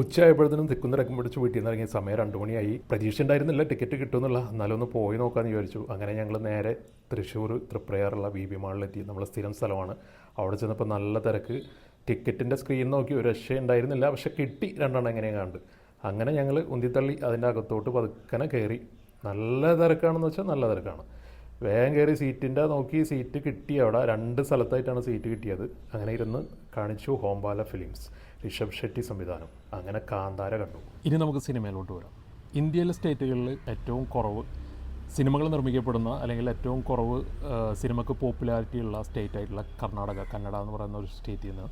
ഉച്ചയായപ്പോഴത്തേനും തിക്കുന്നിറക്കം പിടിച്ച് വീട്ടിൽ നിന്ന് ഇറങ്ങിയ സമയം രണ്ട് മണിയായി. പ്രതീക്ഷ ഉണ്ടായിരുന്നില്ല ടിക്കറ്റ് കിട്ടുമെന്നുള്ള. എന്നാലും ഒന്ന് പോയി നോക്കാമെന്ന് വിചാരിച്ചു. അങ്ങനെ ഞങ്ങൾ നേരെ തൃശ്ശൂർ തൃപ്രയാറുള്ള ബി ബി മാളിലെത്തി നമ്മളെ സ്ഥിരം സ്ഥലമാണ്. അവിടെ ചെന്നപ്പോൾ നല്ല തിരക്ക്. ടിക്കറ്റിന്റെ സ്ക്രീൻ നോക്കി ഒരു രക്ഷ ഉണ്ടായിരുന്നില്ല. പക്ഷെ കിട്ടി രണ്ടെണ്ണം എങ്ങനെയാണ് കണ്ട്. അങ്ങനെ ഞങ്ങൾ ഉന്തിത്തള്ളി അതിന്റെ അകത്തോട്ട് പതുക്കനെ കയറി. നല്ല തിരക്കാണെന്ന് വെച്ചാൽ നല്ല തിരക്കാണ്. വേഗം കയറി സീറ്റിന്റെ നോക്കി സീറ്റ് കിട്ടി അവിടെ. രണ്ട് സ്ഥലത്തായിട്ടാണ് സീറ്റ് കിട്ടിയത്. അങ്ങനെ ഇരുന്ന് കാണിച്ചു ഹോംബാല ഫിലിംസ് ഋഷഭ് ഷെട്ടി സംവിധാനം. അങ്ങനെ കാന്താര കണ്ടു. ഇനി നമുക്ക് സിനിമയിലോട്ട് വരാം. ഇന്ത്യയിലെ സ്റ്റേറ്റുകളിൽ ഏറ്റവും കുറവ് സിനിമകൾ നിർമ്മിക്കപ്പെടുന്ന അല്ലെങ്കിൽ ഏറ്റവും കുറവ് സിനിമക്ക് പോപ്പുലാരിറ്റി ഉള്ള സ്റ്റേറ്റ് ആയിട്ടുള്ള കർണാടക കന്നഡ എന്ന് പറയുന്ന ഒരു സ്റ്റേറ്റിൽ നിന്ന്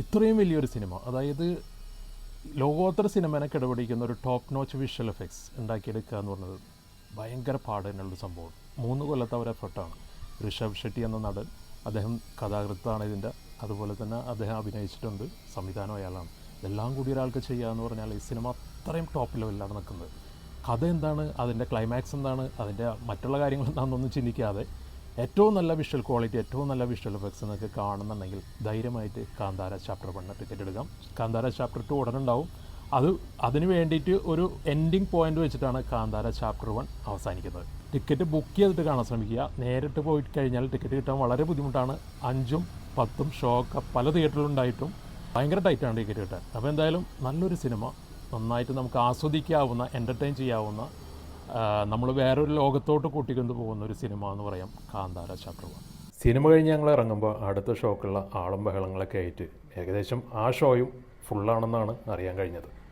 ഇത്രയും വലിയൊരു സിനിമ അതായത് ലോകോത്തര സിനിമേനെ കിടപിടിക്കുന്ന ഒരു ടോപ്പ് നോച്ച് വിഷ്വൽ എഫക്ട്സ് ഉണ്ടാക്കിയെടുക്കുക എന്ന് പറഞ്ഞത് ഭയങ്കര പാട് തന്നെയുള്ള സംഭവം. മൂന്ന് കൊല്ലത്തെ അവർ എഫർട്ടാണ് ഋഷഭ് ഷെട്ടി എന്ന നടൻ അദ്ദേഹം കഥാകൃത്താണ് ഇതിന്റെ. അതുപോലെ തന്നെ അദ്ദേഹം അഭിനയിച്ചിട്ടുണ്ട്. സംവിധാനം അയാളാണ്. ഇതെല്ലാം കൂടി ഒരാൾക്ക് ചെയ്യുക എന്ന് പറഞ്ഞാൽ ഈ സിനിമ അത്രയും ടോപ്പ് ലെവലിലാണ് നിൽക്കുന്നത്. കഥ എന്താണ് അതിന്റെ ക്ലൈമാക്സ് എന്താണ് അതിന്റെ മറ്റുള്ള കാര്യങ്ങൾ എന്താണെന്നൊന്നും ചിന്തിക്കാതെ ഏറ്റവും നല്ല വിഷ്വൽ ക്വാളിറ്റി ഏറ്റവും നല്ല വിഷ്വൽ എഫക്ട്സ് എന്നൊക്കെ കാണുന്നുണ്ടെങ്കിൽ ധൈര്യമായിട്ട് കാന്താര ചാപ്റ്റർ വണ്ണ് ടിക്കറ്റ് എടുക്കാം. കാന്താര ചാപ്റ്റർ ടു ഉടനെ ഉണ്ടാവും. അത് അതിന് വേണ്ടിയിട്ട് ഒരു എൻഡിങ് പോയിന്റ് വെച്ചിട്ടാണ് കാന്താര ചാപ്റ്റർ വൺ അവസാനിക്കുന്നത്. ടിക്കറ്റ് ബുക്ക് ചെയ്തിട്ട് കാണാൻ ശ്രമിക്കുക. നേരിട്ട് പോയി കഴിഞ്ഞാൽ ടിക്കറ്റ് കിട്ടാൻ വളരെ ബുദ്ധിമുട്ടാണ്. അഞ്ചും പത്തും ഷോ ഒക്കെ പല തിയേറ്ററിലുണ്ടായിട്ടും ഭയങ്കര ടൈറ്റാണ് ടിക്കറ്റ് കിട്ടാൻ. അപ്പോൾ എന്തായാലും നല്ലൊരു സിനിമ നന്നായിട്ട് നമുക്ക് ആസ്വദിക്കാവുന്ന എന്റർടൈൻ ചെയ്യാവുന്ന നമ്മൾ വേറൊരു ലോകത്തോട്ട് കൂട്ടിക്കൊണ്ട് പോകുന്ന ഒരു സിനിമ എന്ന് പറയാം കാന്താര ചാപ്റ്റർ വൺ സിനിമ കഴിഞ്ഞ് ഞങ്ങൾ ഇറങ്ങുമ്പോൾ അടുത്ത ഷോക്കുള്ള ആളും ബഹളങ്ങളൊക്കെ ആയിട്ട് ഏകദേശം ആ ഷോയും ഫുള്ളാണെന്നാണ് അറിയാൻ കഴിഞ്ഞത്.